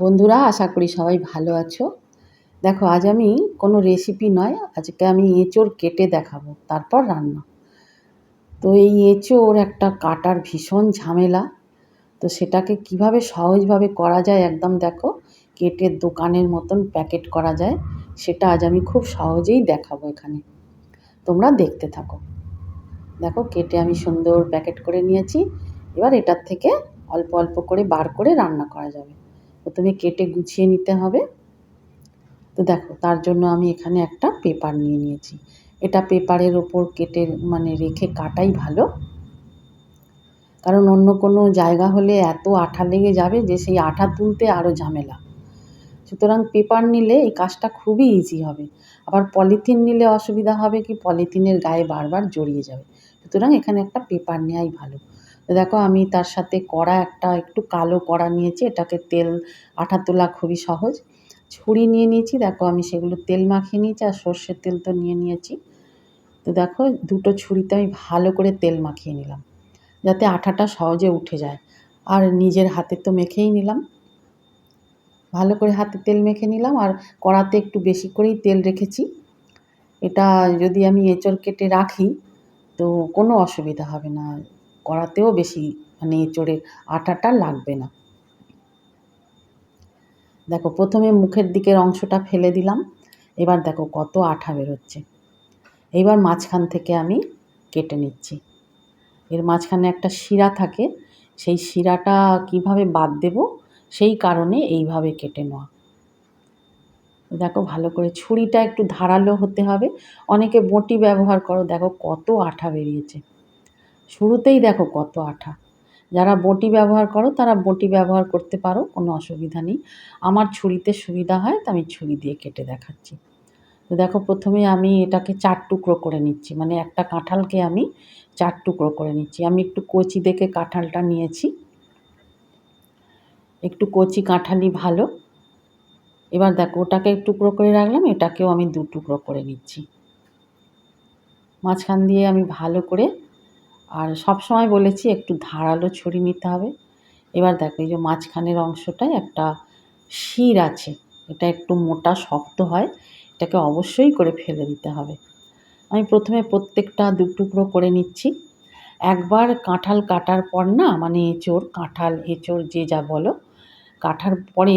বন্ধুরা, আশা করি সবাই ভালো আছো। দেখো, আজ আমি কোনো রেসিপি নয়, আজকে আমি এঁচোড় কেটে দেখাবো, তারপর রান্না। তো এই এঁচোড় একটা কাটার ভীষণ ঝামেলা, তো সেটাকে কীভাবে সহজভাবে করা যায় একদম দেখো, কেটে দোকানের মতন প্যাকেট করা যায়, সেটা আজ আমি খুব সহজেই দেখাবো এখানে। তোমরা দেখতে থাকো। দেখো, কেটে আমি সুন্দর প্যাকেট করে নিয়েছি, এবার এটার থেকে অল্প অল্প করে বার করে রান্না করা যাবে। প্রথমে কেটে গুছিয়ে নিতে হবে। তো দেখো, তার জন্য আমি এখানে একটা পেপার নিয়ে নিয়েছি। এটা পেপারের ওপর কেটে মানে রেখে কাটাই ভালো। কারণ অন্য কোনো জায়গা হলে এত আঠা লেগে যাবে যে সেই আঠা তুলতে আরও ঝামেলা। সুতরাং পেপার নিলে এই কাজটা খুবই ইজি হবে। আবার পলিথিন নিলে অসুবিধা হবে কি, পলিথিনের গায়ে বারবার জড়িয়ে যাবে। সুতরাং এখানে একটা পেপার নেওয়াই ভালো। দেখো, আমি তার সাথে কড়া একটা একটু কালো কড়া নিয়েছি, এটাকে তেল, আঠা তোলা খুবই সহজ। ছুরি নিয়ে নিয়েছি, দেখো, আমি সেগুলো তেল মাখিয়ে নিয়েছি আর সর্ষের তেল তো নিয়ে নিয়েছি। তো দেখো, দুটো ছুরিতে আমি ভালো করে তেল মাখিয়ে নিলাম, যাতে আঠাটা সহজে উঠে যায়। আর নিজের হাতে তো মেখেই নিলাম। ভালো করে হাতে তেল মেখে নিলাম আর কড়াতে একটু বেশি করেই তেল রেখেছি। এটা যদি আমি এঁচড় কেটে রাখি, তো কোনো অসুবিধা হবে না। কড়াতেও বেশি মানে এঁচড়ের আটাটা লাগবে না। দেখো, প্রথমে মুখের দিকের অংশটা ফেলে দিলাম। এবার দেখো কত আঠা বেরোচ্ছে। এইবার মাঝখান থেকে আমি কেটে নিচ্ছি। এর মাঝখানে একটা শিরা থাকে। সেই শিরাটা কীভাবে বাদ দেব? সেই কারণে এইভাবে কেটে নেওয়া। দেখো, ভালো করে ছুরিটা একটু ধারালো হতে হবে। অনেকে বটি ব্যবহার করো। দেখো কত আঠা বেরিয়েছে। শুরুতেই দেখো কত আঠা। যারা বটি ব্যবহার করো, তারা বটি ব্যবহার করতে পারো, কোনো অসুবিধা নেই। আমার ছুরিতে সুবিধা হয়, তো আমি ছুরি দিয়ে কেটে দেখাচ্ছি। তো দেখো প্রথমে আমি এটাকে চার টুকরো করে নিচ্ছি মানে একটা কাঁঠালকে আমি চার টুকরো করে নিচ্ছি। আমি একটু কচি দেখে কাঁঠালটা নিয়েছি। একটু কচি কাঁঠালই ভালো। এবার দেখো ওটাকে টুকরো করে রাখলাম, এটাকেও আমি দু টুকরো করে নিচ্ছি। মাঝখান দিয়ে আমি ভালো করে আর সব সময় বলেছি একটু ধারালো ছুরি নিতে হবে। এবার দেখো, এই যে মাঝখানের অংশটায় একটা শির আছে, এটা একটু মোটা শক্ত হয়, এটাকে অবশ্যই করে ফেলে দিতে হবে। আমি প্রথমে প্রত্যেকটা দু টুকরো করে নিচ্ছি। একবার কাঁঠাল কাটার পর না মানে এঁচোর কাঁঠাল এঁচোর যে যা বলো কাটার পরে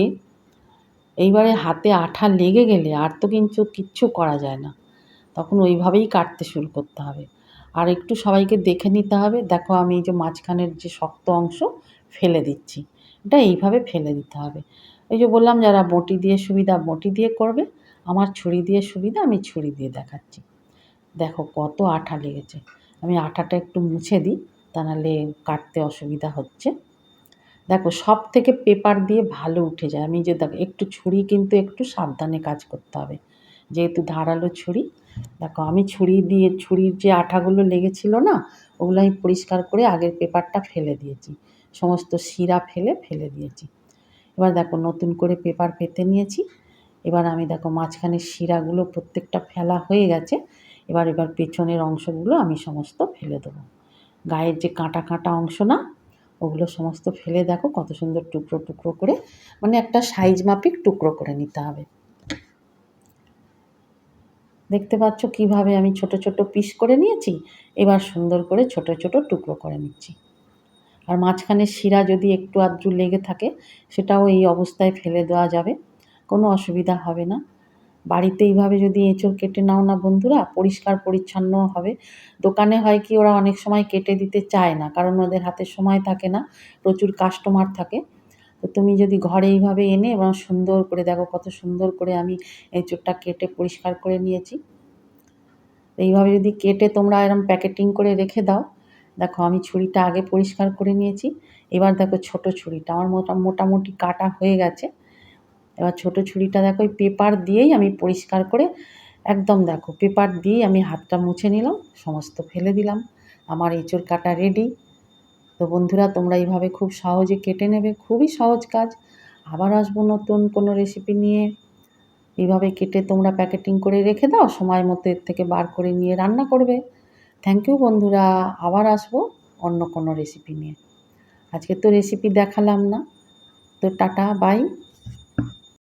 এইবারে হাতে আঠা লেগে গেলে আর তো কিন্তু কিচ্ছু করা যায় না। তখন ওইভাবেই কাটতে শুরু করতে হবে। আর একটু সবাইকে দেখে নিতে হবে। দেখো আমি এই যে মাঝখানের যে শক্ত অংশ ফেলে দিচ্ছি। এটা এইভাবে ফেলে দিতে হবে। ওই যে বললাম যারা বটি দিয়ে সুবিধা, বটি দিয়ে করবে, আমার ছুরি দিয়ে সুবিধা, আমি ছুরি দিয়ে দেখাচ্ছি। দেখো কত আঠা লেগেছে। আমি আঠাটা একটু মুছে দিই, তা নাহলে কাটতে অসুবিধা হচ্ছে। দেখো সব থেকে পেপার দিয়ে ভালো উঠে যায়। আমি যে দেখো, একটু ছুরি কিন্তু একটু সাবধানে কাজ করতে হবে। যেহেতু ধারালো ছুরি, দেখো আমি ছুরি দিয়ে, ছুরির যে আঠাগুলো লেগেছিল না, ওগুলো আমি পরিষ্কার করে আগের পেপারটা ফেলে দিয়েছি। সমস্ত শিরা ফেলে ফেলে দিয়েছি। এবার দেখো নতুন করে পেপার পেতে নিয়েছি। এবার আমি দেখো মাঝখানের শিরাগুলো প্রত্যেকটা ফেলা হয়ে গেছে। এবার এবার পেছনের অংশগুলো আমি সমস্ত ফেলে দেবো। গায়ের যে কাঁটা কাঁটা অংশ না, ওগুলো সমস্ত ফেলে দেখো কত সুন্দর টুকরো টুকরো করে মানে একটা সাইজ মাপিক টুকরো করে নিতে হবে। দেখতে পাচ্ছ কীভাবে আমি ছোট ছোট পিস করে নিয়েছি? এবার সুন্দর করে ছোট ছোট টুকরো করে নিচ্ছি। আর মাঝখানে শিরা যদি একটু আধটু লেগে থাকে, সেটাও এই অবস্থায় ফেলে দেওয়া যাবে। কোনো অসুবিধা হবে না। বাড়িতে এইভাবে যদি এঁচড় কেটে নাও না বন্ধুরা, পরিষ্কার পরিচ্ছন্ন হবে। দোকানে হয় কি, ওরা অনেক সময় কেটে দিতে চায় না, কারণ ওদের হাতে সময় থাকে না, প্রচুর কাস্টমার থাকে। তো তুমি যদি ঘরে এইভাবে এনে এবং সুন্দর করে দেখো কত সুন্দর করে আমি এঁচড়টা কেটে পরিষ্কার করে নিয়েছি। এইভাবে যদি কেটে তোমরা এরম প্যাকেটিং করে রেখে দাও, দেখো আমি ছুরিটা আগে পরিষ্কার করে নিয়েছি। এবার দেখো ছোট ছুরিটা, আমার মোটা, মোটামুটি কাটা হয়ে গেছে। এবার ছোট ছুরিটা দেখো ওই পেপার দিয়েই আমি পরিষ্কার করে একদম দেখো পেপার দিয়েই আমি হাতটা মুছে নিলাম, সমস্ত ফেলে দিলাম। আমার এঁচড় কাটা রেডি তো বন্ধুরা, তোমরা এইভাবে খুব সহজে কেটে নেবে, খুবই সহজ কাজ। আবার আসব নতুন কোনো রেসিপি নিয়ে। এইভাবে কেটে তোমরা প্যাকেটিং করে রেখে দাও, সময় মতো এর থেকে বার করে নিয়ে রান্না করবে। থ্যাংক ইউ বন্ধুরা, আবার আসব অন্য কোনো রেসিপি নিয়ে। আজকে তো রেসিপি দেখালাম না। তো টাটা বাই